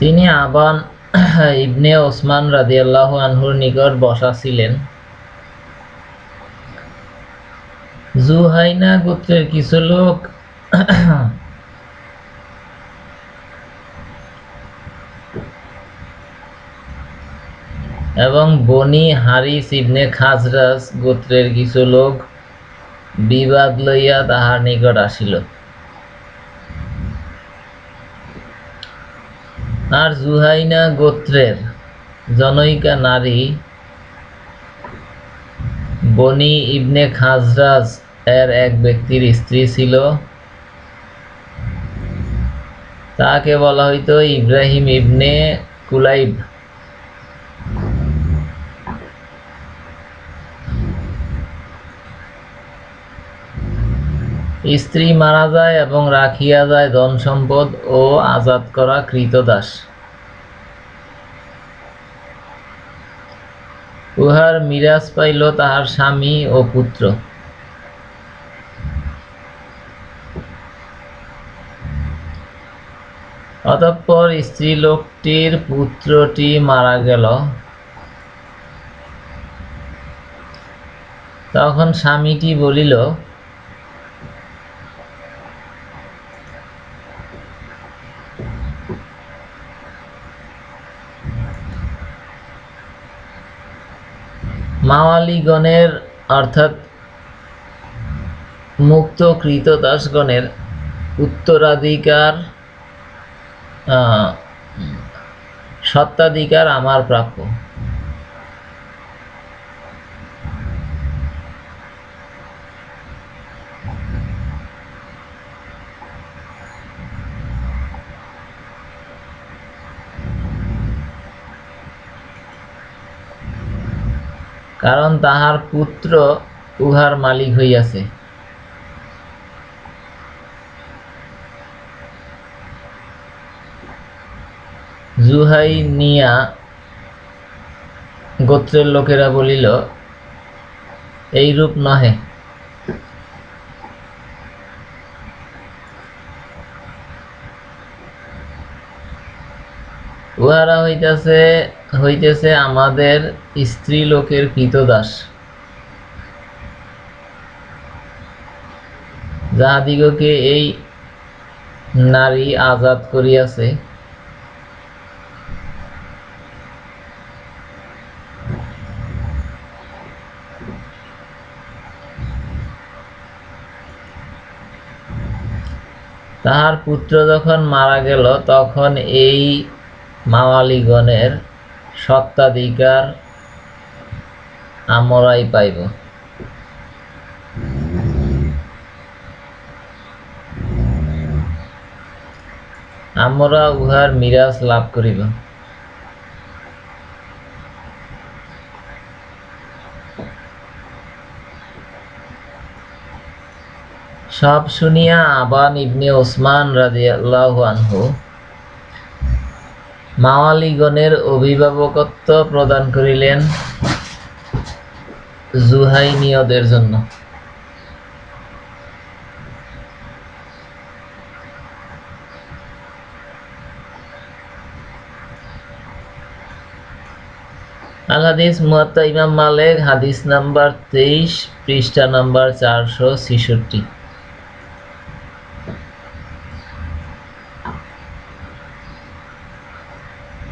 তিনি আবান ইবনে ওসমান রাদিয়াল্লাহু আনহুর নিকট বসা ছিলেন জুহাইনা গোত্রের কিছু লোক এবং বনি হারিস ইবনে খাজরাজ গোত্রের কিছু লোক বিবাদ লইয়া তাহার নিকট আসিল। আর জুহাইনা গোত্রের জনৈকা নারী বনি ইবনে খাজরাজ এর এক ব্যক্তির স্ত্রী ছিল। তাকে বলা হইতো ইব্রাহিম ইবনে কুলাইব। স্ত্রী মারা যায় এবং রাখিয়া যায় ধন সম্পদ ও আজাদ করা কৃতদাস উহার মিরাজ পাইল তাহার স্বামী ও পুত্র। অতঃপর স্ত্রীলোকটির পুত্রটি মারা গেল। তখন স্বামীটি বলিল মাওয়ালিগণের অর্থাৎ মুক্ত কৃতদাসগণের উত্তরাধিকার সত্ত্বাধিকার আমার প্রাপ্য। কারণ তাহার পুত্র উহার মালিক হইয়াছে। জুহাইনিয়া গোত্রের লোকেরা বলিল এইরূপ নহে। উহারা হইতেছে হইতেছে আমাদের স্ত্রী লোকের কৃতদাস যাহাদিগকে এই নারী আজাদ করিয়াছে। তাহার পুত্র যখন মারা গেল, তখন এই মাওয়ালিগণের সত্ত্বাধিকার আমরাই পাইব। আমরা উহার মিরাজ লাভ করিব। সব শুনিয়া আবান ইবনে ওসমান রাদিয়াল্লাহু আনহু মাওয়ালিগণের অভিভাবকত্ব প্রদান করিলেন জুহাইনীয়দের জন্য। আল হাদিস ইমাম মালিক, হাদিস নাম্বার তেইশ, পৃষ্ঠা নাম্বার চারশো ছেষট্টি।